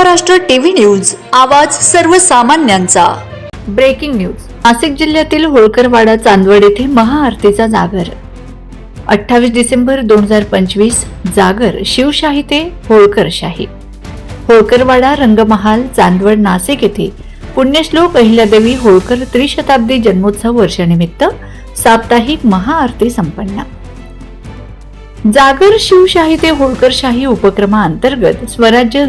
Maharashtra TV news आवाज सर्वसामान्यांचा. Breaking news Nashik जिल्ह्यातील होळकरवाडा चांदवड येथे महाआरतीचा जागर. अठ्ठावीस डिसेंबर दोन हजार पंचवीस जागर शिवशाही ते होळकरशाही होळकरवाडा रंगमहाल चांदवड नाशिक येथे पुण्यश्लोक अहिल्यादेवी होळकर त्रिशताब्दी जन्मोत्सव वर्षानिमित्त साप्ताहिक महाआरती संपन्न. जागर शिवशाही ते होळकरशाही उपक्रमाअंतर्गत स्वराज्य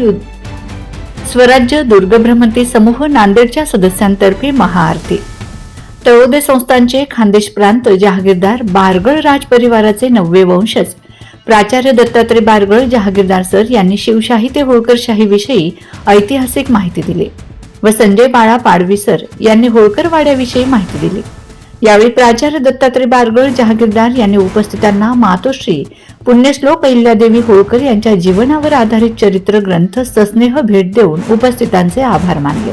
स्वराज्य दुर्गभ्रमंती समूह नांदेडच्या सदस्यांतर्फे महाआरती. तळोदे संस्थांचे खानदेश प्रांत जहागीरदार बारगळ राजपरिवाराचे नववे वंशज. प्राचार्य दत्तात्रय बारगळ जहागीरदार सर यांनी शिवशाही ते होळकरशाहीविषयी ऐतिहासिक माहिती दिली व संजय बाळा पाडवी सर यांनी होळकरवाड्याविषयी माहिती दिली. यावेळी प्राचार्य दत्तात्रय बारगळ जहागीरदार यांनी उपस्थितांना मातोश्री पुण्यश्लोक अहिल्यादेवी होळकर यांच्या जीवनावर आधारित चरित्र ग्रंथ सस्नेह भेट देऊन उपस्थितांचे आभार मानले.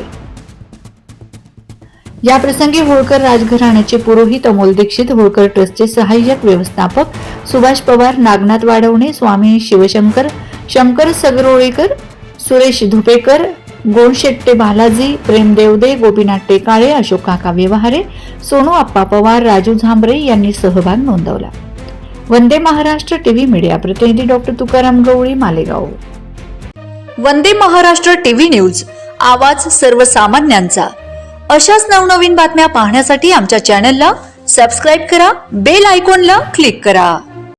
या प्रसंगी होळकर राजघराण्याचे पुरोहित अमोल दीक्षित होळकर ट्रस्टचे सहाय्यक व्यवस्थापक सुभाष पवार नागनाथ वाढवणे स्वामी शिवशंकर शंकर सगरोळेकर सुरेश धुपेकर गोणशेट्टे बालाजी प्रेमदेवदे गोपीनाथ टेकाळे अशोक काका व्यवहारे सोनू आप्पा पवार राजू झांबरे यांनी सहभाग नोंदवला. वंदे महाराष्ट्र टीव्ही मीडिया प्रतिनिधी doctor Tukaram Gawali Malegaon. Vande Maharashtra TV news आवाज सर्वसामान्यांचा. अशाच नवनवीन बातम्या पाहण्यासाठी आमच्या चॅनलला सबस्क्राईब करा बेल आयकॉनला क्लिक करा.